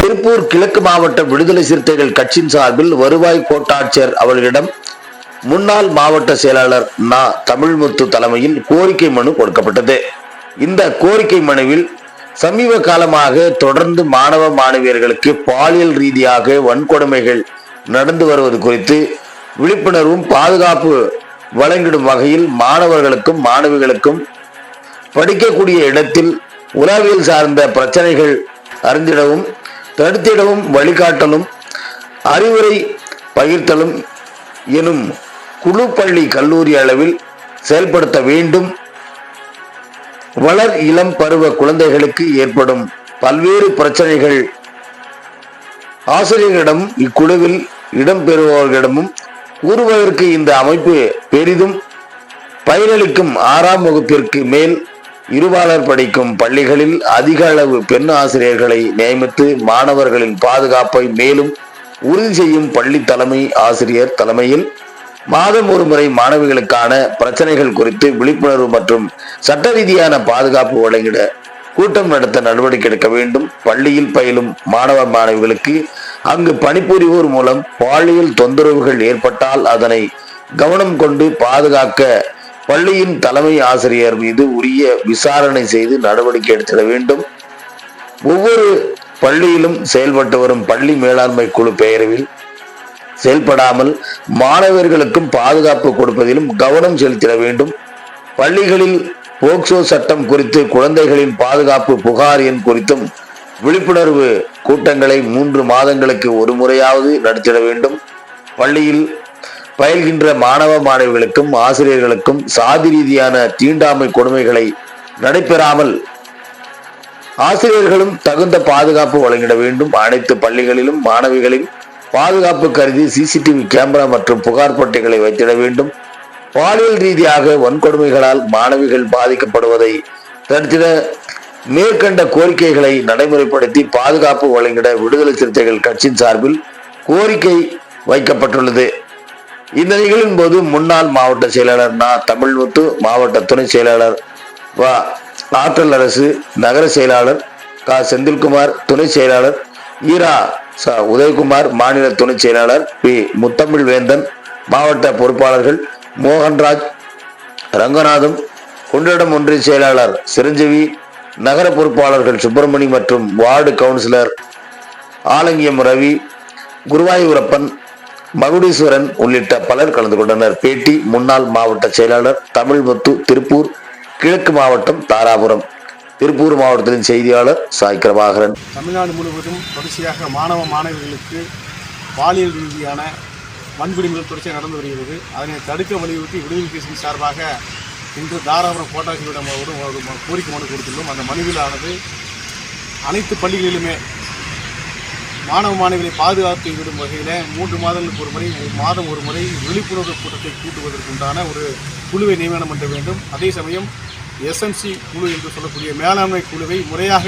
திருப்பூர் கிழக்கு மாவட்ட விடுதலை சிறுத்தைகள் கட்சியின் சார்பில் வருவாய் கோட்டாட்சியர் அவர்களிடம் முன்னாள் மாவட்ட செயலாளர் நா. தமிழ்முத்து தலைமையில் கோரிக்கை மனு கொடுக்கப்பட்டது. இந்த கோரிக்கை மனுவில் சமீப காலமாக தொடர்ந்து மாணவ மாணவியர்களுக்கு பாலியல் ரீதியாக வன்கொடுமைகள் நடந்து வருவது குறித்து விழிப்புணர்வும் பாதுகாப்பு வழங்கிடும் வகையில் மாணவர்களுக்கும் மாணவிகளுக்கும் படிக்கக்கூடிய இடத்தில் உளவியல் சார்ந்த பிரச்சனைகள் அறிந்திடவும் தடுத்திடவும் வழிகாட்டலும் அறிவுரை பகிர்த்தலும் எனும் குழு பள்ளி கல்லூரி அளவில் செயல்படுத்த வேண்டும். வளர் இளம் பருவ குழந்தைகளுக்கு ஏற்படும் பல்வேறு பிரச்சனைகள் ஆசிரியர்களிடம் இக்குழுவில் இடம்பெறுபவர்களிடமும் கூறுவதற்கு இந்த அமைப்பு பெரிதும் பயனளிக்கும் ஆறாம் வகுப்பிற்கு மேல் இருபாலர் படிக்கும் பள்ளிகளில் அதிக அளவு பெண் ஆசிரியர்களை நியமித்து மாணவர்களின் பாதுகாப்பை மேலும் உறுதி செய்யும் பள்ளி தலைமை ஆசிரியர் தலைமையில் மாதம் ஒரு முறை மாணவிகளுக்கான பிரச்சனைகள் குறித்து விழிப்புணர்வு மற்றும் சட்ட ரீதியான பாதுகாப்பு வழங்கிட கூட்டம் நடத்த நடவடிக்கை எடுக்க வேண்டும். பள்ளியில் பயிலும் மாணவ மாணவிகளுக்கு அங்கு பணிபுரிவோர் மூலம் பாலியல் தொந்தரவுகள் ஏற்பட்டால் அதனை கவனம் கொண்டு பாதுகாக்க பள்ளியின் தலைமை ஆசிரியர் மீது உரிய விசாரணை செய்து நடவடிக்கை எடுத்திட வேண்டும். ஒவ்வொரு பள்ளியிலும் செயல்பட்டு வரும் பள்ளி மேலாண்மை குழு பெயரில் செயல்படாமல் மாணவர்களுக்கும் பாதுகாப்பு கொடுப்பதிலும் கவனம் செலுத்திட வேண்டும். பள்ளிகளில் போக்சோ சட்டம் குறித்து குழந்தைகளின் பாதுகாப்பு புகார் எண் குறித்தும் விழிப்புணர்வு கூட்டங்களை மூன்று மாதங்களுக்கு ஒரு முறையாவது நடத்திட வேண்டும். பள்ளியில் பயில்கின்ற மாணவ மாணவிகளுக்கும் ஆசிரியர்களுக்கும் சாதி ரீதியான தீண்டாமை கொடுமைகளை நடைபெறாமல் ஆசிரியர்களும் தகுந்த பாதுகாப்பு வழங்கிட வேண்டும். அனைத்து பள்ளிகளிலும் மாணவிகளின் பாதுகாப்பு கருதி சிசிடிவி கேமரா மற்றும் புகார் பட்டிகளை வைத்திட வேண்டும். பாலியல் ரீதியாக வன்கொடுமைகளால் மாணவிகள் பாதிக்கப்படுவதை தடுத்திட மேற்கண்ட கோரிக்கைகளை நடைமுறைப்படுத்தி பாதுகாப்பு வழங்கிட விடுதலை சிறுத்தைகள் கட்சியின் சார்பில் கோரிக்கை வைக்கப்பட்டுள்ளது. இந்த நிகழ்வின் போது முன்னாள் மாவட்ட செயலாளர் நா. தமிழ்முத்து மாவட்ட துணை செயலாளர் வ. ஆற்றல் அரசு நகர செயலாளர் க. செந்தில்குமார் துணை செயலாளர் ஈரா ச. உதயகுமார் மாநில துணை செயலாளர் பி. முத்தமிழ் வேந்தன் மாவட்ட பொறுப்பாளர்கள் மோகன்ராஜ் ரங்கநாதம் குண்டடம் ஒன்றிய செயலாளர் சிரஞ்சீவி நகர பொறுப்பாளர்கள் சுப்பிரமணி மற்றும் வார்டு கவுன்சிலர் ஆலங்கியம் ரவி குருவாயூரப்பன் மகுடீஸ்வரன் உள்ளிட்ட பலர் கலந்து கொண்டனர். பேட்டி முன்னாள் மாவட்ட செயலாளர் தமிழ்முத்து திருப்பூர் கிழக்கு மாவட்டம் தாராபுரம். திருப்பூர் மாவட்டத்தின் செய்தியாளர் சாய் பிரபாகரன். தமிழ்நாடு முழுவதும் தொடர்ச்சியாக மாணவ மாணவிகளுக்கு பாலியல் ரீதியான வன்கொடுமைகள் தொடர்ச்சியாக நடந்து வருகிறது. அதனை தடுக்க வலியுறுத்தி விடுதலை பேசும் சார்பாக இன்று தாராபுரம் கோட்டாட்சியரிடம் ஒரு ஒரு கோரிக்கை மனு கொடுத்துள்ளோம். அந்த மனுவிலானது அனைத்து பள்ளிகளிலுமே மாணவ மாணவிகளை பாதுகாத்து விடும் வகையில் மூன்று மாதங்களுக்கு ஒரு முறை மாதம் ஒரு முறை விழிப்புணர்வு கூட்டத்தை கூட்டுவதற்குண்டான ஒரு குழுவை நியமனம் பண்ண வேண்டும். அதே சமயம் எஸ்எம்சி குழு என்று சொல்லக்கூடிய மேலாண்மை குழுவை முறையாக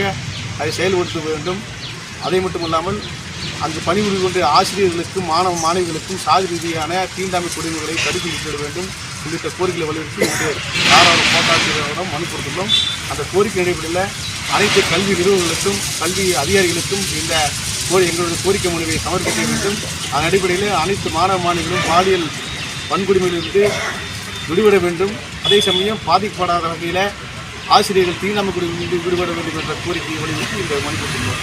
அதை செயல்படுத்த வேண்டும். அதை மட்டுமல்லாமல் அங்கு பணிபுரிந்து கொண்ட ஆசிரியர்களுக்கும் மாணவ மாணவிகளுக்கும் சாதி ரீதியான தீண்டாமை கொடுமைகளை தடுத்து நிறுத்திட வேண்டும் உள்ளிட்ட கோரிக்கைகளை வலியுறுத்தி இன்று தாராளம் கோட்டாட்சியரிடம் மனு கொடுத்துள்ளோம். அந்த கோரிக்கை அடிப்படையில் அனைத்து கல்வி நிறுவனங்களுக்கும் கல்வி அதிகாரிகளுக்கும் இந்த கோரி எங்களுடைய கோரிக்கை மனுவை சமர்ப்பிக்க வேண்டும். அதன் அடிப்படையில் அனைத்து மாணவ மாணவிகளும் பாலியல் வன்கொடுமையிலிருந்து விடுபட வேண்டும். அதே சமயம் பாதிக்கப்படாத வகையில் ஆசிரியர்கள் தீண்டாமை கொடுமையிலிருந்து விடுபட வேண்டும் என்ற கோரிக்கையை வலியுறுத்தி இந்த மனு கொடுத்துள்ளோம்.